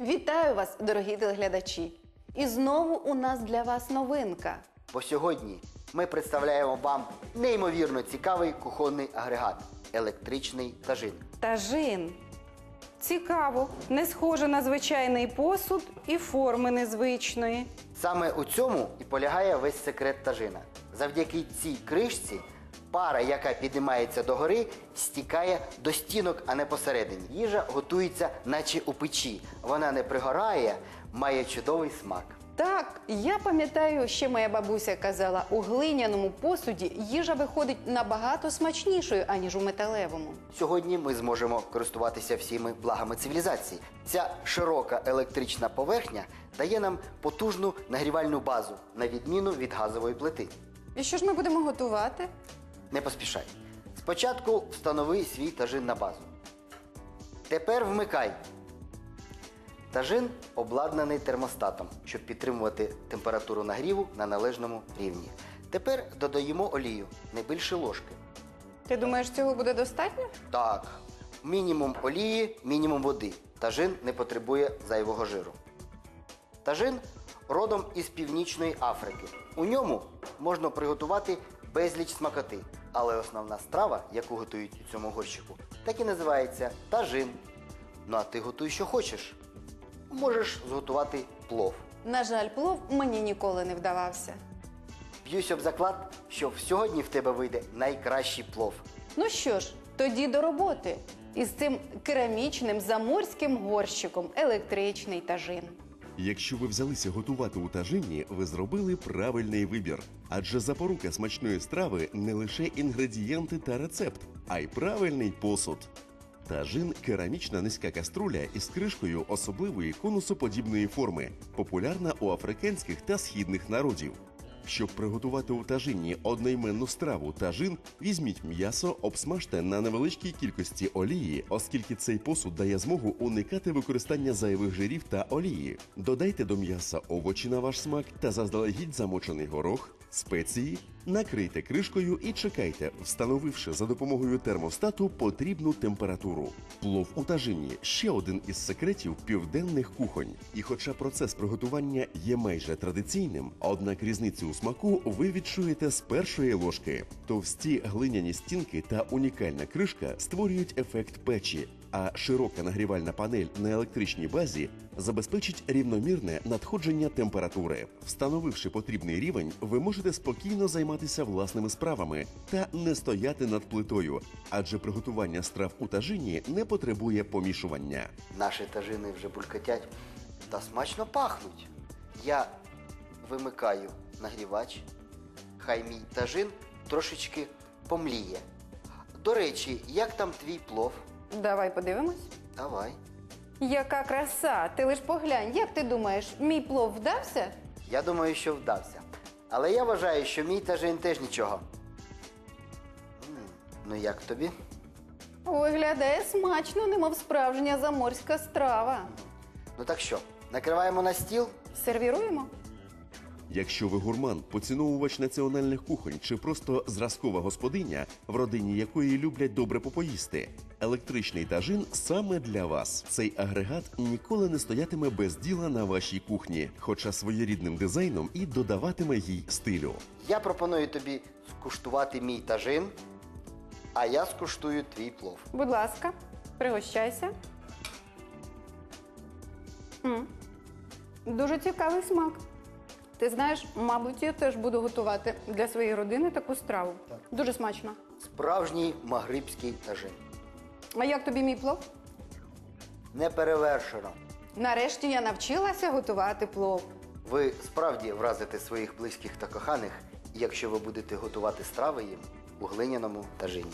Вітаю вас, дорогі телеглядачі! І знову у нас для вас новинка. Бо сьогодні ми представляємо вам неймовірно цікавий кухонний агрегат електричний тажин. Тажин. Цікаво, не схоже на звичайний посуд і форми незвичної. Саме у цьому і полягає весь секрет тажина. Завдяки цій кришці пара, яка піднімається догори, стікає до стінок, а не посередині. Їжа готується, наче у печі. Вона не пригорає, має чудовий смак. Так, я пам'ятаю, ще моя бабуся казала, у глиняному посуді їжа виходить набагато смачнішою, аніж у металевому. Сьогодні ми зможемо користуватися всіми благами цивілізації. Ця широка електрична поверхня дає нам потужну нагрівальну базу, на відміну від газової плити. І що ж ми будемо готувати? Не поспішай. Спочатку встанови свій тажин на базу. Тепер вмикай. Тажин обладнаний термостатом, щоб підтримувати температуру нагріву на належному рівні. Тепер додаємо олію, не більше ложки. Ти думаєш, цього буде достатньо? Так, мінімум олії, мінімум води. Тажин не потребує зайвого жиру. Тажин родом із Північної Африки. У ньому можна приготувати безліч смакоти. Але основна страва, яку готують у цьому горщику, так і називається тажин. Ну а ти готуй, що хочеш. Можеш зготувати плов. На жаль, плов мені ніколи не вдавався. Б'юсь об заклад, що сьогодні в тебе вийде найкращий плов. Ну що ж, тоді до роботи. Із цим керамічним заморським горщиком електричний тажин. Якщо ви взялися готувати у тажині, ви зробили правильний вибір. Адже запорука смачної страви не лише інгредієнти та рецепт, а й правильний посуд. Тажин керамічна низька каструля із кришкою особливої конусоподібної форми, популярна у африканських та східних народів. Щоб приготувати у тажині одноіменну страву тажин, візьміть м'ясо, обсмажте на невеличкій кількості олії, оскільки цей посуд дає змогу уникати використання зайвих жирів та олії. Додайте до м'яса овочі на ваш смак та заздалегідь замочений горох, спеції, накрийте кришкою і чекайте, встановивши за допомогою термостату потрібну температуру. Плов у тажині ще один із секретів південних кухонь. І хоча процес приготування є майже традиційним, однак різницю у смаку ви відчуєте з першої ложки. Товсті глиняні стінки та унікальна кришка створюють ефект печі. А широка нагрівальна панель на електричній базі забезпечить рівномірне надходження температури. Встановивши потрібний рівень, ви можете спокійно займатися власними справами та не стояти над плитою, адже приготування страв у тажині не потребує помішування. Наші тажини вже булькотять та смачно пахнуть. Я вимикаю нагрівач. Хай мій тажин трошечки помліє. До речі, як там твій плов? Давай подивимось. Давай. Яка краса! Ти лиш поглянь, як ти думаєш, мій плов вдався? Я думаю, що вдався. Але я вважаю, що мій тажин теж нічого. М, Ну як тобі? Виглядає смачно, немов справжня заморська страва. Ну так що, накриваємо на стіл? Сервіруємо? Якщо ви гурман, поціновувач національних кухонь чи просто зразкова господиня, в родині якої люблять добре попоїсти, електричний тажин саме для вас. Цей агрегат ніколи не стоятиме без діла на вашій кухні, хоча своєрідним дизайном і додаватиме їй стилю. Я пропоную тобі скуштувати мій тажин, а я скуштую твій плов. Будь ласка, пригощайся. М. Дуже цікавий смак. Ти знаєш, мабуть, я теж буду готувати для своєї родини таку страву. Дуже смачно. Справжній магрибський тажин. А як тобі мій плов? Неперевершено. Нарешті я навчилася готувати плов. Ви справді вразите своїх близьких та коханих, якщо ви будете готувати страви їм у глиняному тажині.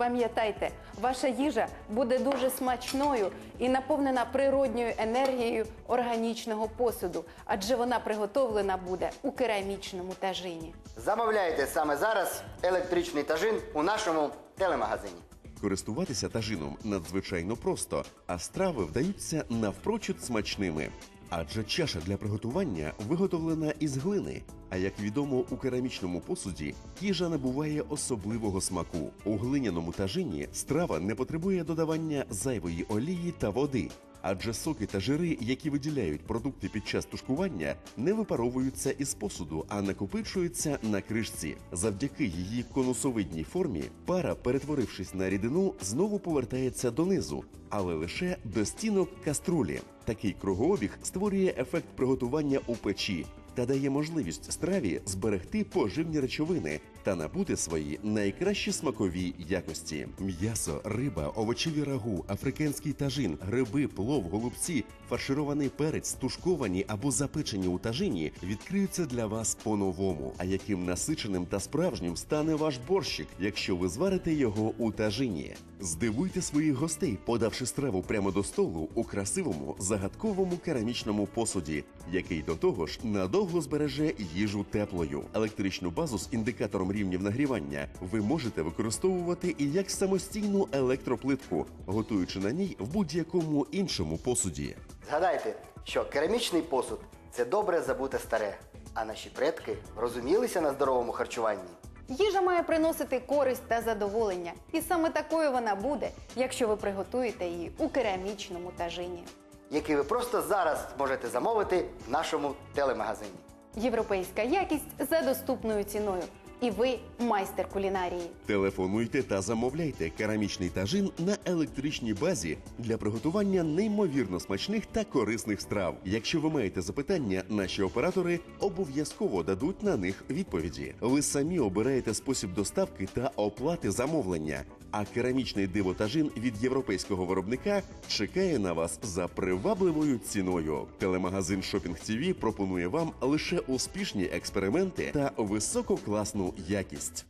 Пам'ятайте, ваша їжа буде дуже смачною і наповнена природньою енергією органічного посуду, адже вона приготовлена буде у керамічному тажині. Замовляйте саме зараз електричний тажин у нашому телемагазині. Користуватися тажином надзвичайно просто, а страви вдаються навпрочуд смачними. Адже чаша для приготування виготовлена із глини. А як відомо, у керамічному посуді їжа набуває особливого смаку. У глиняному тажині страва не потребує додавання зайвої олії та води. Адже соки та жири, які виділяють продукти під час тушкування, не випаровуються із посуду, а накопичуються на кришці. Завдяки її конусовидній формі пара, перетворившись на рідину, знову повертається донизу, але лише до стінок каструлі. Такий кругообіг створює ефект приготування у печі та дає можливість страві зберегти поживні речовини та набути свої найкращі смакові якості: м'ясо, риба, овочеві рагу, африканський тажин, гриби, плов, голубці, фарширований перець, тушковані або запечені у тажині відкриються для вас по-новому. А яким насиченим та справжнім стане ваш борщик, якщо ви зварите його у тажині? Здивуйте своїх гостей, подавши страву прямо до столу у красивому загадковому керамічному посуді, який до того ж надовго збереже їжу теплою. Електричну базу з індикатором рівнів нагрівання ви можете використовувати і як самостійну електроплитку, готуючи на ній в будь-якому іншому посуді. Згадайте, що керамічний посуд це добре забуте старе. А наші предки розумілися на здоровому харчуванні. Їжа має приносити користь та задоволення, і саме такою вона буде, якщо ви приготуєте її у керамічному тажині. який ви просто зараз зможете замовити в нашому телемагазині. Європейська якість за доступною ціною. І ви майстер кулінарії. Телефонуйте та замовляйте керамічний тажин на електричній базі для приготування неймовірно смачних та корисних страв. Якщо ви маєте запитання, наші оператори обов'язково дадуть на них відповіді. Ви самі обираєте спосіб доставки та оплати замовлення. А керамічний дивотажин від європейського виробника чекає на вас за привабливою ціною. Телемагазин Shopping TV пропонує вам лише успішні експерименти та висококласну якість.